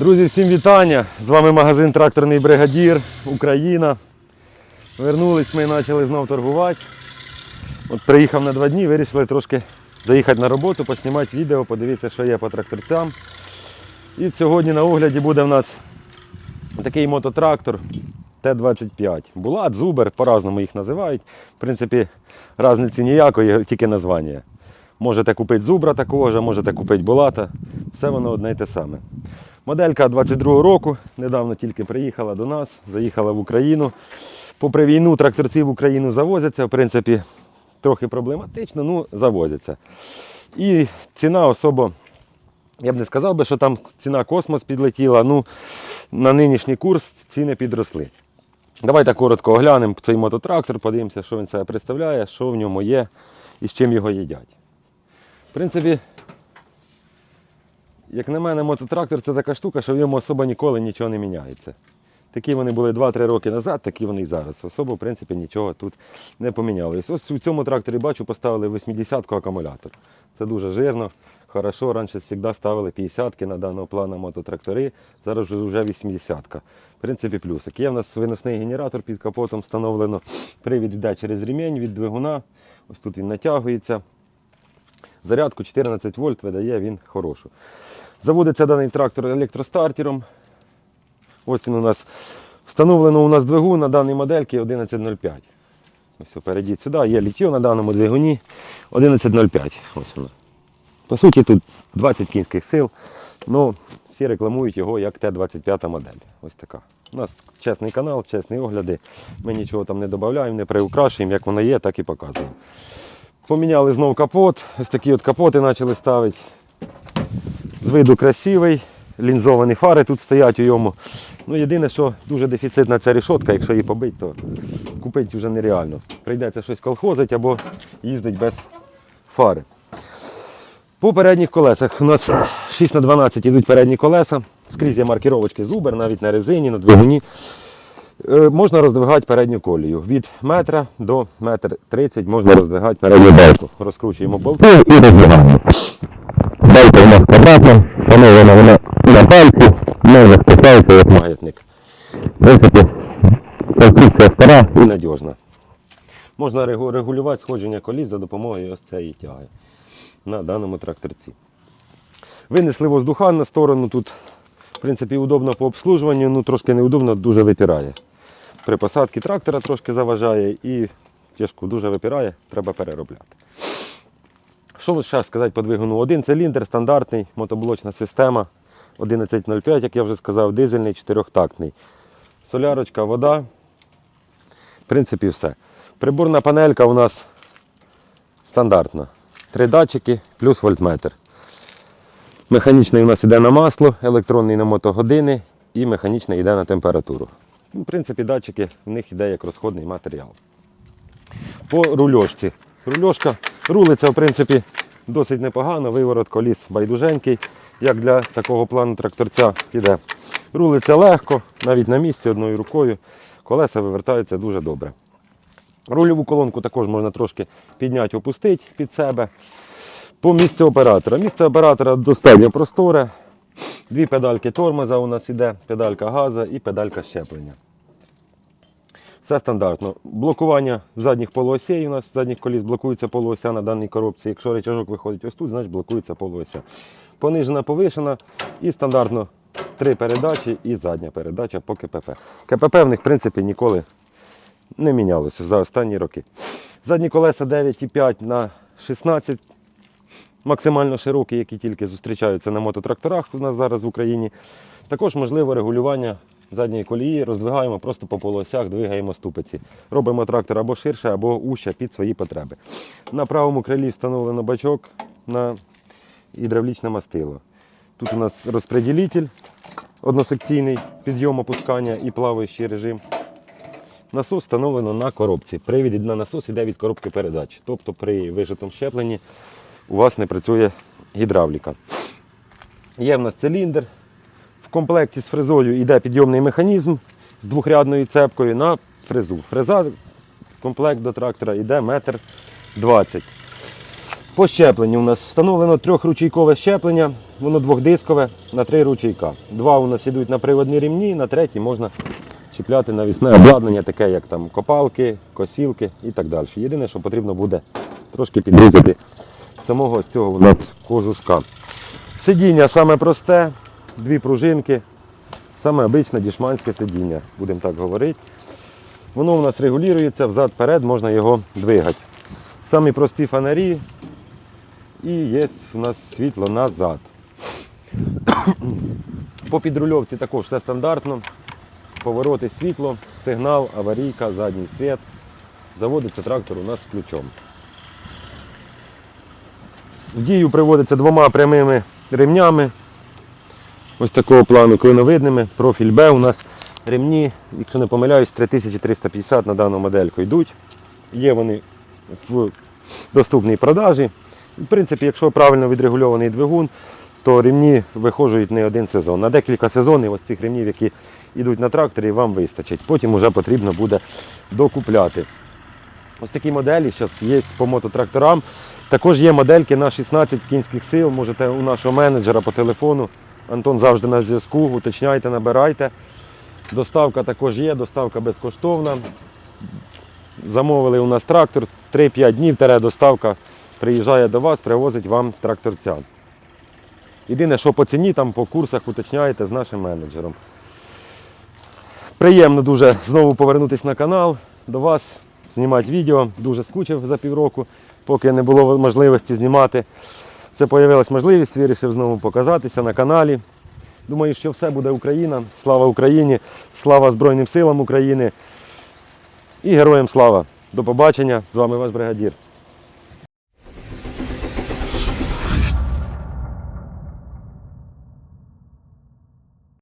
Друзі, всім вітання! З вами магазин Тракторний бригадір Україна. Вернулись ми і почали знов торгувати. От приїхав на два дні, вирішили трошки заїхати на роботу, поснімати відео, подивитися, що є по тракторцям. І сьогодні на огляді буде в нас такий мототрактор Т-25. Булат, Зубер, по-разному їх називають. В принципі, різниці ніякої, тільки названня. Можете купити зубра такого ж, можете купити булата. Все воно одне й те саме. Моделька 22 року, недавно тільки приїхала до нас, заїхала в Україну. Попри війну тракторці в Україну завозяться, в принципі, трохи проблематично, ну завозяться. І ціна особо, я б не сказав би, що там ціна космос підлетіла. Ну, на нинішній курс ціни підросли. Давайте коротко оглянемо цей мототрактор, подивимося, що він себе представляє, що в ньому є і з чим його їдять. В принципі, як на мене, мототрактор це така штука, що в ньому особо ніколи нічого не міняється. Такі вони були 2-3 роки назад, такі вони і зараз. Особо, в принципі, нічого тут не помінялось. Ось у цьому тракторі бачу, поставили 80-ку акумулятор. Це дуже жирно, хорошо. Раніше завжди ставили 50-ки на даного плану мототрактори, зараз вже 80-ка. В принципі, плюсик. Є в нас виносний генератор під капотом встановлено. Привід йде через ремінь від двигуна. Ось тут він натягується. Зарядку 14 вольт видає він хорошу. Заводиться даний трактор електростартером. Ось він у нас встановлено у нас двигун на даній модельці 11.05. Ось перейдіть сюди, є літьо на даному двигуні 11.05. Ось воно. По суті, тут 20 кінських сил. Ну, всі рекламують його як Т-25 модель. Ось така. У нас чесний канал, чесні огляди. Ми нічого там не додаємо, не приукрашуємо, як воно є, так і показуємо. Поміняли знов капот. Ось такі от капоти почали ставити. З виду красивий, лінзовані фари тут стоять у йому. Ну, єдине, що дуже дефіцитна ця рішотка, якщо її побити, то купити вже нереально. Прийдеться щось колхозити або їздити без фари. По передніх колесах у нас 6 на 12 йдуть передні колеса. Скрізь є маркіровочки зубер, навіть на резині, на двигуні. Е, Можна роздвигати передню колію. Від метра до метр 30 можна роздвигати передню балку. Розкручуємо болти і роздвигаємо. Балка у нас квадратна, встановлена вона на пальці, може спускається як маятник. В принципі, конструкція стара і надіжна. Можна регулювати сходження коліс за допомогою ось цієї тяги на даному тракторці. Винесли воздухан на сторону тут. В принципі, удобно по обслужуванню, ну трошки неудобно, дуже випирає. При посадці трактора трошки заважає і тяжко дуже випирає, треба переробляти. Що ще сказати по двигуну? Один циліндр, стандартний, мотоблочна система 11.05, як я вже сказав, дизельний, чотирьохтактний. Солярочка, вода. В принципі, все. Приборна панелька у нас стандартна. Три датчики плюс вольтметр. Механічний у нас йде на масло, електронний на мотогодини і механічний йде на температуру. Ну, В принципі, датчики в них йде як розходний матеріал. По рульошці. Рульошка рулиться, в принципі, досить непогано, виворот коліс байдуженький, як для такого плану тракторця піде. Рулиться легко, навіть на місці одною рукою. Колеса вивертаються дуже добре. Рульову колонку також можна трошки підняти, опустити під себе. По місцю оператора. Місце оператора достатньо просторе. Дві педальки тормоза у нас іде, педалька газу і педалька щеплення. Все стандартно. Блокування задніх полуосей у нас, задніх коліс блокується полуося на даній коробці. Якщо речажок виходить ось тут, значить блокується полуося. Понижена, повишена і стандартно три передачі і задня передача по КПП. КПП в них в принципі ніколи не мінялося за останні роки. Задні колеса 9,5 на 16, максимально широкі, які тільки зустрічаються на мототракторах у нас зараз в Україні. Також можливо регулювання задньої колії, роздвигаємо просто по полуосях, двигаємо ступиці. Робимо трактор або ширше, або уща під свої потреби. На правому крилі встановлено бачок на гідравлічне мастило. Тут у нас розпреділитель односекційний, підйом опускання і плаваючий режим. Насос встановлено на коробці. Привід на насос йде від коробки передач. Тобто при вижитому щепленні у вас не працює гідравліка. Є в нас циліндр. В комплекті з фрезою йде підйомний механізм з двохрядною цепкою на фрезу. Фреза, комплект до трактора йде метр 20 По щепленню у нас встановлено трьохручейкове щеплення, воно двохдискове на три ручейка. Два у нас йдуть на приводні рівні, на третій можна чіпляти навісне обладнання, таке як там копалки, косілки і так далі. Єдине, що потрібно буде трошки підрізати самого цього у нас кожушка. Сидіння саме просте, дві пружинки, саме обичне дішманське сидіння, будемо так говорити. Воно у нас регулюється взад-перед, можна його двигати. Самі прості фонарі і є у нас світло назад. По підрульовці також все стандартно. Повороти світло, сигнал, аварійка, задній світ. Заводиться трактор у нас з ключом. Дію приводиться двома прямими ремнями. Ось такого плану клиновидними. Профіль Б у нас ремні, якщо не помиляюсь, 3350 на дану модельку йдуть. Є вони в доступній продажі. В принципі, якщо правильно відрегульований двигун, то ремні виходжують не один сезон. На декілька сезонів ось цих ремнів, які йдуть на тракторі, вам вистачить. Потім вже потрібно буде докупляти. Ось такі моделі зараз є по мототракторам. Також є модельки на 16 кінських сил. Можете у нашого менеджера по телефону. Антон завжди на зв'язку. Уточняйте, набирайте. Доставка також є, доставка безкоштовна. Замовили у нас трактор, 3-5 днів доставка приїжджає до вас, привозить вам тракторця. Єдине, що по ціні, там по курсах уточняєте з нашим менеджером. Приємно дуже знову повернутися на канал до вас, знімати відео. Дуже скучив за півроку, поки не було можливості знімати. Це з'явилася можливість, вирішив знову показатися на каналі. Думаю, що все буде Україна. Слава Україні, слава Збройним силам України і героям слава. До побачення. З вами ваш бригадір.